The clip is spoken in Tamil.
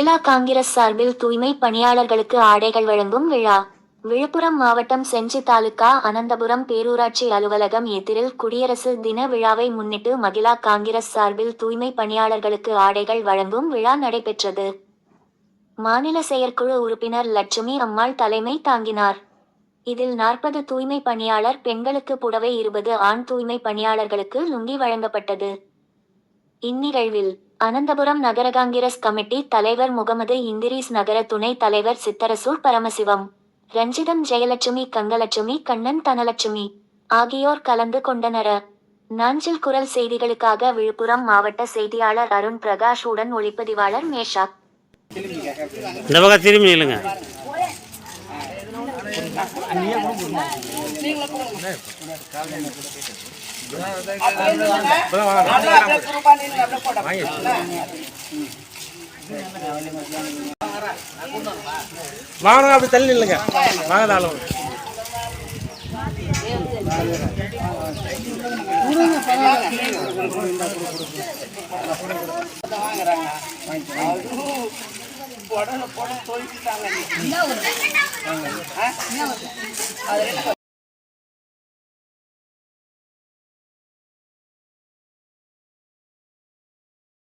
மகிழா காங்கிரஸ் சார்பில் தூய்மை பணியாளர்களுக்கு ஆடைகள் வழங்கும் விழா. விழுப்புரம் மாவட்டம் செஞ்சி தாலுகா அனந்தபுரம் பேரூராட்சி அலுவலகம் எதிரில் குடியரசு தின விழாவை முன்னிட்டு மகிழா காங்கிரஸ் சார்பில் தூய்மை பணியாளர்களுக்கு ஆடைகள் வழங்கும் விழா நடைபெற்றது. மாநில செயற்குழு உறுப்பினர் லட்சுமி அம்மாள் தலைமை தாங்கினார். இதில் நாற்பது தூய்மை பணியாளர் பெண்களுக்கு புடவை இருபது ஆண் தூய்மை பணியாளர்களுக்கு லுங்கி வழங்கப்பட்டது. இந்நிகழ்வில் அனந்தபுரம் நகர காங்கிரஸ் கமிட்டி தலைவர் முகமது இந்திரீஸ் நகர துணைத் தலைவர் சித்தரசூர் பரமசிவம். ரஞ்சிதம் ஜெயலட்சுமி கங்கலட்சுமி கண்ணன் தனலட்சுமி ஆகியோர் கலந்து கொண்டனர். நாஞ்சில் குரல் செய்திகளுக்காக விழுப்புரம் மாவட்ட செய்தியாளர் அருண் பிரகாஷ் உடன் ஒளிப்பதிவாளர் மேஷாக் வாங்க அப்படி தள்ளி இல்லைங்க வாங்க அப்படி தள்ளி நில்லுங்க வாங்க தாளம்